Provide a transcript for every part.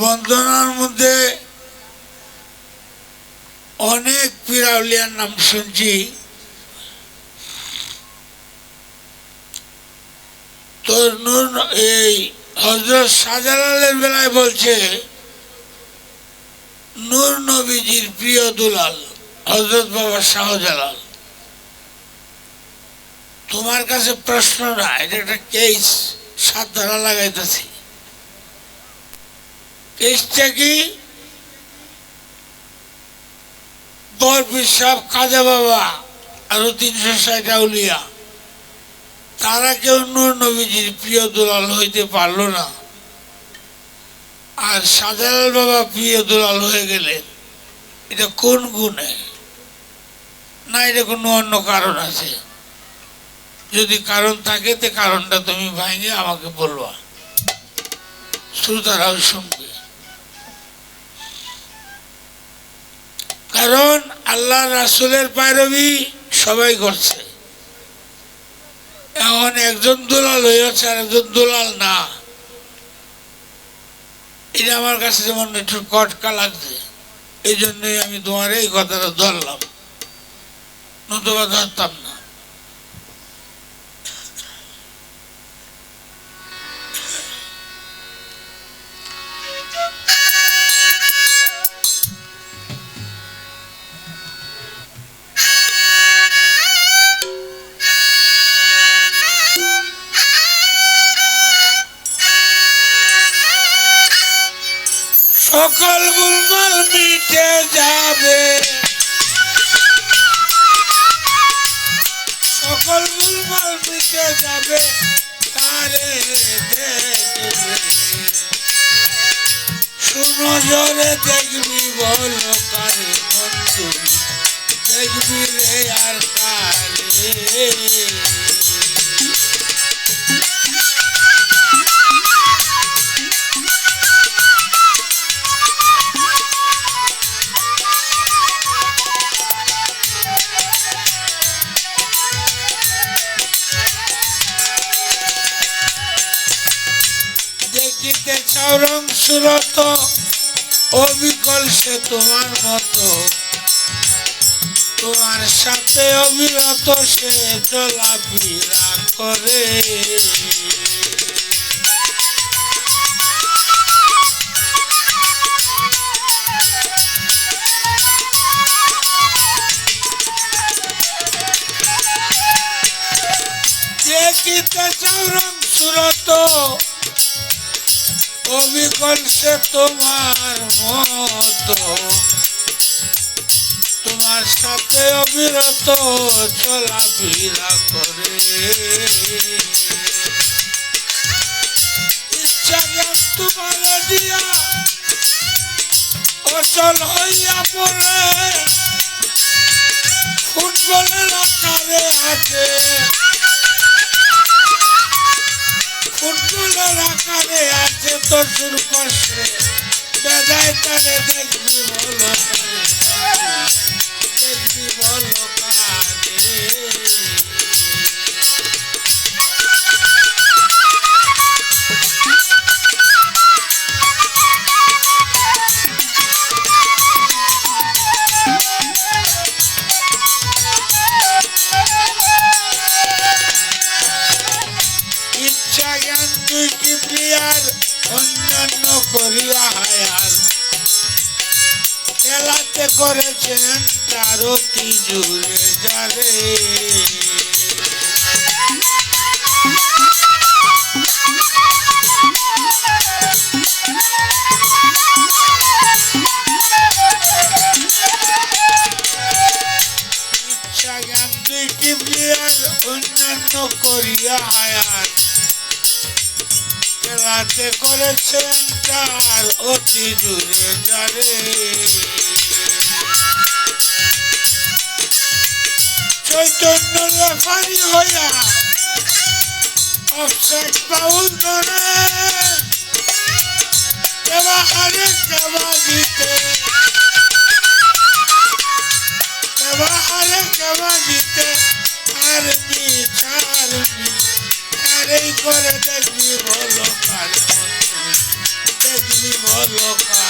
বন্দনার মধ্যে অনেক পিরাউলিয়ার নাম শুনছি। তো এই হজরত শাহজালালের বেলায় বলছে, নূর নবীজির প্রিয় দুলাল হজরত বাবা শাহজালাল। তোমার কাছে প্রশ্ন না, এটা একটা কেস সাত ধারা লাগাইতেছি। কেসটা কি? বরফির সাহেব কাজা বাবা, আরও তিনশো ষাট আউলিয়া। তারা কেউ নূর নবীজির প্রিয় দুলাল হইতে পারল না। আর সাজালাল বাবা প্রিয় দুলাল হয়ে গেলেন। এটা কোন গুণে? না, এটা কোনো অন্য কারণ আছে। যদি কারণ থাকে, তে কারণটা তুমি ভাঙে আমাকে বলবা। শ্রোতারাও শুনবে। কারণ আল্লাহ রাসুলের পায়রবি সবাই করছে। এখন একজন দুলাল হয়েছে আর একজন দুলাল না। এটা আমার কাছে যেমন একটু কটকা লাগছে এই জন্যই আমি তোমার এই কথাটা ধরলাম। নতুবা ধরতাম না। সকল গুলমাল মিটে যাবে। সকল গুলমাল মিটে যাবে। তারে দেখবে। শুনো, জোরে দেখবি, বলো কারে দেখবি রে আর কারে। দেখিতে চরম সুরত অবিকল সে তোমার মতো। তোমার সাথে অবিরত সে চলাফেরা করে। অবিকল সে তোমার মতো। তোমার সাথে অবিরত চলাফেরা করে। তোমার দিয়া অচল হইয়া পড়ে। ফুটবলের আকারে আছে ফুটবলের আকারে আছে তোর সুর কষ্টে। বেদায় তারে দেখবি বলো। করেছেন তার অতি জুড়ে যারে অন্যান্য করিয়া হায়ার খেলাতে করেছেন তার অতি জুড়ে যারে চৈতন্য রেফারি হইয়া অফসাইড পাউল ধরে কেবা হারে কেবা জিতে কেবা হারে কেবা জিতে আর্মি চার্মি আরেই করে দেখবি কার দেখবি কারে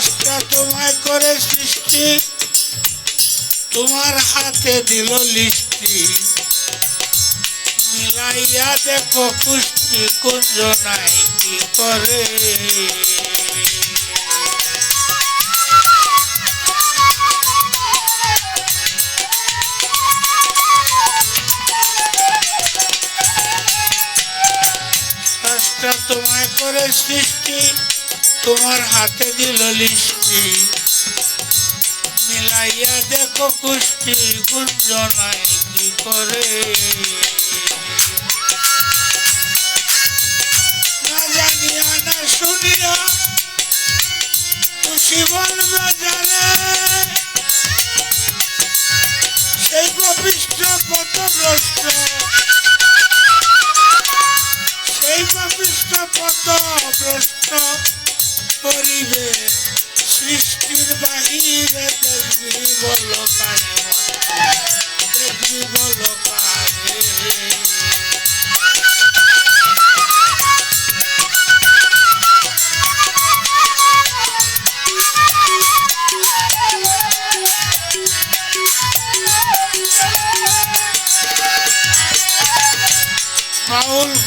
স্রষ্টা তোমায় করে সৃষ্টি। তোমার হাতে দিল লিষ্টি। মিলাইয়া দেখো কুষ্টি কুঞ্জ নাই কি করে। তোমায় করে সৃষ্টি। তোমার হাতে দিল লিষ্টি। মিলাইয়া দেখো কুষ্টি গুঞ্জ নাই কি করে? না জানিয়া, না শুনিয়া, খুশি বলবে জানে। সেই পবিষ্ট পথ ভ্রষ্ট সেই করিবে, সৃষ্টির বাহিরে দেখবি বল কারে দেখবি বল কারে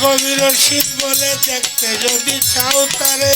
কবির শীত বলে দেখতে যদি চাও তারে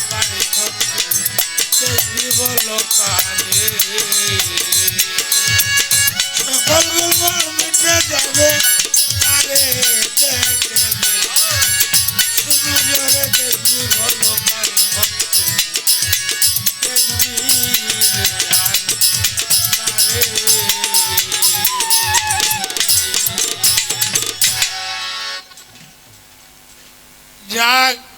সকল গুমর মিটে যাবে কারে দেখলে শুনে জরে দেখবি বল যাক